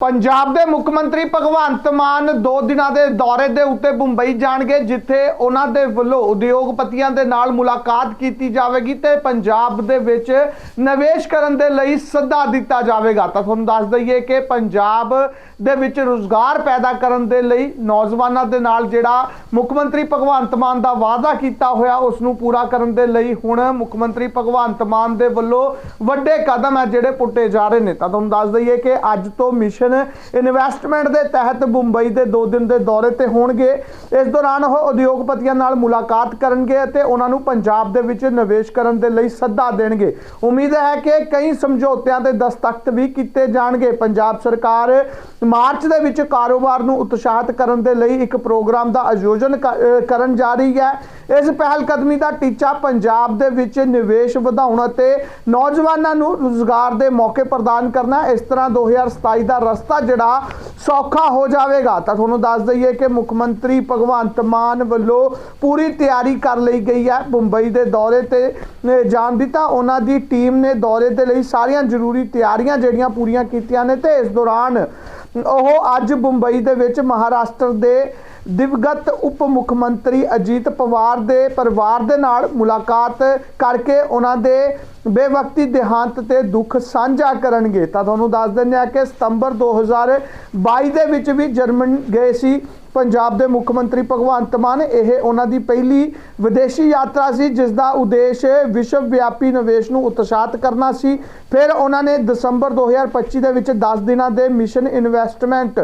ਪੰਜਾਬ ਦੇ ਮੁੱਖ ਮੰਤਰੀ ਭਗਵੰਤ ਮਾਨ ਦੋ ਦਿਨਾਂ ਦੇ ਦੌਰੇ ਦੇ ਉੱਤੇ ਮੁੰਬਈ ਜਾਣਗੇ, ਜਿੱਥੇ ਉਹਨਾਂ ਦੇ ਵੱਲੋਂ ਉਦਯੋਗਪਤੀਆਂ ਦੇ ਨਾਲ ਮੁਲਾਕਾਤ ਕੀਤੀ ਜਾਵੇਗੀ ਤੇ ਪੰਜਾਬ ਦੇ ਵਿੱਚ ਨਿਵੇਸ਼ ਕਰਨ ਦੇ ਲਈ ਸੱਦਾ ਦਿੱਤਾ ਜਾਵੇਗਾ। ਤਾਂ ਤੁਹਾਨੂੰ ਦੱਸ ਦਈਏ ਕਿ ਪੰਜਾਬ ਦੇ ਵਿੱਚ ਰੋਜ਼ਗਾਰ ਪੈਦਾ ਕਰਨ ਦੇ ਲਈ ਨੌਜਵਾਨਾਂ ਦੇ ਨਾਲ ਜਿਹੜਾ ਮੁੱਖ ਮੰਤਰੀ ਭਗਵੰਤ ਮਾਨ ਦਾ ਵਾਅਦਾ ਕੀਤਾ ਹੋਇਆ ਉਸ ਨੂੰ ਪੂਰਾ ਕਰਨ ਦੇ ਲਈ ਹੁਣ ਮੁੱਖ ਮੰਤਰੀ ਭਗਵੰਤ ਮਾਨ ਦੇ ਵੱਲੋਂ ਵੱਡੇ ਕਦਮ ਹੈ ਜਿਹੜੇ ਪੁੱਟੇ ਜਾ ਰਹੇ ਨੇ। ਤਾਂ ਤੁਹਾਨੂੰ ਦੱਸ ਦਈਏ ਕਿ ਅੱਜ ਤੋਂ ਮਿਸ਼ਨ ਇਨਵੈਸਟਮੈਂਟ ਦੇ ਤਹਿਤ ਮੁੰਬਈ ਦੇ 2 ਦਿਨ ਦੇ ਦੌਰੇ ਤੇ ਹੋਣਗੇ। ਇਸ ਦੌਰਾਨ ਉਹ ਉਦਯੋਗਪਤੀਆਂ ਨਾਲ ਮੁਲਾਕਾਤ ਕਰਨਗੇ ਅਤੇ ਉਹਨਾਂ ਨੂੰ ਪੰਜਾਬ ਦੇ ਵਿੱਚ ਨਿਵੇਸ਼ ਕਰਨ ਦੇ ਲਈ ਸੱਦਾ ਦੇਣਗੇ। ਉਮੀਦ ਹੈ ਕਿ ਕਈ ਸਮਝੌਤਿਆਂ ਤੇ ਦਸਤਖਤ ਵੀ ਕੀਤੇ ਜਾਣਗੇ। ਪੰਜਾਬ ਸਰਕਾਰ ਮਾਰਚ ਦੇ ਵਿੱਚ ਕਾਰੋਬਾਰ ਨੂੰ ਉਤਸ਼ਾਹਿਤ ਕਰਨ ਦੇ ਲਈ ਇੱਕ ਪ੍ਰੋਗਰਾਮ ਦਾ ਆਯੋਜਨ ਕਰਨ ਜਾ ਰਹੀ ਹੈ। ਇਸ ਪਹਿਲ ਕਦਮੀ ਦਾ ਟੀਚਾ ਪੰਜਾਬ ਦੇ ਵਿੱਚ ਨਿਵੇਸ਼ ਵਧਾਉਣ ਅਤੇ ਨੌਜਵਾਨਾਂ ਨੂੰ ਰੁਜ਼ਗਾਰ ਦੇ ਮੌਕੇ ਪ੍ਰਦਾਨ ਕਰਨਾ। ਇਸ ਤਰ੍ਹਾਂ 2027 ਦਾ ਰਸਤਾ ਜਿਹੜਾ ਸੌਖਾ ਹੋ ਜਾਵੇਗਾ। ਤਾਂ ਤੁਹਾਨੂੰ ਦੱਸ ਦਈਏ ਕਿ ਮੁੱਖ ਮੰਤਰੀ ਭਗਵੰਤ ਮਾਨ ਵੱਲੋਂ ਪੂਰੀ ਤਿਆਰੀ ਕਰ ਲਈ ਗਈ ਹੈ ਮੁੰਬਈ ਦੇ ਦੌਰੇ ਤੇ। ਜਾਣ ਦੀ ਤਾਂ ਉਹਨਾਂ ਦੀ ਟੀਮ ਨੇ ਦੌਰੇ ਦੇ ਲਈ ਸਾਰੀਆਂ ਜ਼ਰੂਰੀ ਤਿਆਰੀਆਂ ਜਿਹੜੀਆਂ ਪੂਰੀਆਂ ਕੀਤੀਆਂ ਨੇ ਤੇ ਇਸ ਦੌਰਾਨ ਉਹ ਅੱਜ ਮੁੰਬਈ ਦੇ ਵਿੱਚ ਮਹਾਰਾਸ਼ਟਰ ਦੇ ਦਿਵਗਤ ਉਪ ਮੁੱਖ ਮੰਤਰੀ ਅਜੀਤ ਪਵਾਰ ਦੇ ਪਰਿਵਾਰ ਦੇ ਨਾਲ ਮੁਲਾਕਾਤ ਕਰਕੇ ਉਹਨਾਂ ਦੇ ਬੇਵਕਤੀ ਦੇਹਾਂਤ ਤੇ ਦੁੱਖ ਸਾਂਝਾ ਕਰਨਗੇ। ਤਾਂ ਤੁਹਾਨੂੰ ਦੱਸ ਦਿੰਦੇ ਆ ਕਿ ਸਤੰਬਰ 2022 ਦੇ ਵਿੱਚ ਵੀ ਜਰਮਨ ਗਏ ਸੀ। ਪੰਜਾਬ ਦੇ ਮੁੱਖ ਮੰਤਰੀ ਭਗਵੰਤ ਮਾਨ, ਇਹ ਉਹਨਾਂ ਦੀ ਪਹਿਲੀ ਵਿਦੇਸ਼ੀ ਯਾਤਰਾ ਸੀ, ਜਿਸ ਦਾ ਉਦੇਸ਼ ਵਿਸ਼ਵ ਵਿਆਪੀ ਨਿਵੇਸ਼ ਨੂੰ ਉਤਸ਼ਾਹਿਤ ਕਰਨਾ ਸੀ। ਫਿਰ ਉਹਨਾਂ ਨੇ ਦਸੰਬਰ 2025 ਦੇ ਵਿੱਚ 10 ਦਿਨਾਂ ਦੇ ਮਿਸ਼ਨ ਇਨਵੈਸਟਮੈਂਟ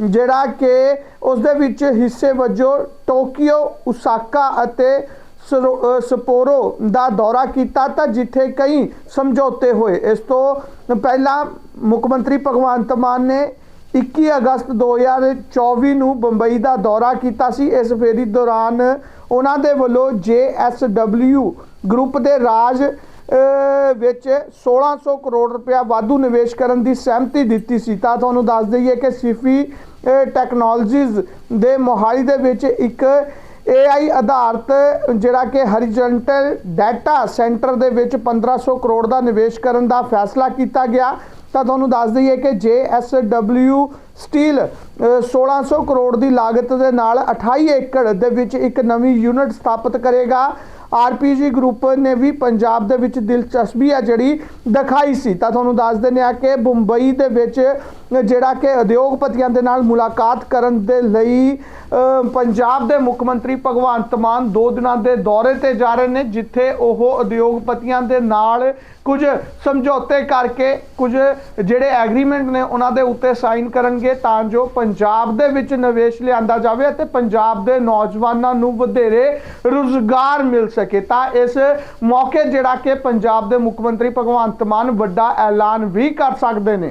ਜਿਹੜਾ ਕਿ ਉਸ ਦੇ ਵਿੱਚ ਹਿੱਸੇ ਵਜੋਂ ਟੋਕੀਓ ਉਸਾਕਾ ਅਤੇ ਸਰੋ- ਸਪੋਰੋ ਦਾ ਦੌਰਾ ਕੀਤਾ ਤਾਂ ਜਿੱਥੇ ਕਈ ਸਮਝੌਤੇ ਹੋਏ। ਇਸ ਤੋਂ ਪਹਿਲਾਂ ਮੁੱਖ ਮੰਤਰੀ ਭਗਵੰਤ ਮਾਨ ਨੇ 21 ਅਗਸਤ 2024 ਨੂੰ ਬੰਬਈ ਦਾ ਦੌਰਾ ਕੀਤਾ ਸੀ। ਇਸ ਫੇਰੀ ਦੌਰਾਨ ਉਹਨਾਂ ਦੇ ਵੱਲੋਂ JSW ਗਰੁੱਪ ਦੇ ਰਾਜ ਵਿੱਚ 1600 ਕਰੋੜ ਰੁਪਇਆ ਵਾਧੂ ਨਿਵੇਸ਼ ਕਰਨ ਦੀ ਸਹਿਮਤੀ ਦਿੱਤੀ ਸੀ। ਤਾਂ ਤੁਹਾਨੂੰ ਦੱਸ ਦਈਏ ਕਿ ਸਿਫੀ ਟੈਕਨੋਲੋਜੀਜ਼ ਦੇ ਮੋਹਾਲੀ ਦੇ ਵਿੱਚ ਇੱਕ AI ਆਧਾਰਿਤ ਜਿਹੜਾ ਕਿ ਹਰੀਜੈਂਟਲ ਡਾਟਾ ਸੈਂਟਰ ਦੇ ਵਿੱਚ 1500 ਕਰੋੜ ਦਾ ਨਿਵੇਸ਼ ਕਰਨ ਦਾ ਫੈਸਲਾ ਕੀਤਾ ਗਿਆ। ਤਾਂ ਤੁਹਾਨੂੰ ਦੱਸ ਦਈਏ ਕਿ JSW ਸਟੀਲ ਅ, 1600 ਕਰੋੜ ਦੀ ਲਾਗਤ ਦੇ ਨਾਲ 28 ਏਕੜ ਦੇ ਵਿੱਚ ਇੱਕ ਨਵੀਂ ਯੂਨਿਟ ਸਥਾਪਿਤ ਕਰੇਗਾ। ਆਰਪੀਜੀ ਗਰੁੱਪ ਨੇ ਵੀ ਪੰਜਾਬ ਦੇ ਵਿੱਚ ਦਿਲਚਸਪੀ ਹੈ ਜਿਹੜੀ ਦਿਖਾਈ ਸੀ। ਤਾਂ ਤੁਹਾਨੂੰ ਦੱਸ ਦਿੰਦੇ ਆ ਕਿ ਮੁੰਬਈ ਦੇ ਵਿੱਚ ਜਿਹੜਾ ਕਿ ਉਦਯੋਗਪਤੀਆਂ ਦੇ ਨਾਲ ਮੁਲਾਕਾਤ ਕਰਨ ਦੇ ਲਈ ਪੰਜਾਬ ਦੇ ਮੁੱਖ ਮੰਤਰੀ ਭਗਵੰਤ ਮਾਨ ਦੋ ਦਿਨਾਂ ਦੇ ਦੌਰੇ ਤੇ ਜਾ ਰਹੇ ਨੇ, ਜਿੱਥੇ ਉਹ ਉਦਯੋਗਪਤੀਆਂ ਦੇ ਨਾਲ ਕੁਝ ਸਮਝੌਤੇ ਕਰਕੇ ਕੁਝ ਜਿਹੜੇ ਐਗਰੀਮੈਂਟ ਨੇ ਉਹਨਾਂ ਦੇ ਉੱਤੇ ਸਾਈਨ ਕਰਨਗੇ ਤਾਂ ਜੋ ਪੰਜਾਬ ਦੇ ਵਿੱਚ ਨਿਵੇਸ਼ ਲਿਆਂਦਾ ਜਾਵੇ ਅਤੇ ਪੰਜਾਬ ਦੇ ਨੌਜਵਾਨਾਂ ਨੂੰ ਵਧੇਰੇ ਰੁਜ਼ਗਾਰ ਮਿਲ ਸਕੇ। ਸਕੇ ਤਾਂ ਇਸ ਮੌਕੇ ਜਿਹੜਾ ਕਿ ਪੰਜਾਬ ਦੇ ਮੁੱਖ ਮੰਤਰੀ ਭਗਵੰਤ ਮਾਨ ਵੱਡਾ ਐਲਾਨ ਵੀ ਕਰ ਸਕਦੇ ਨੇ।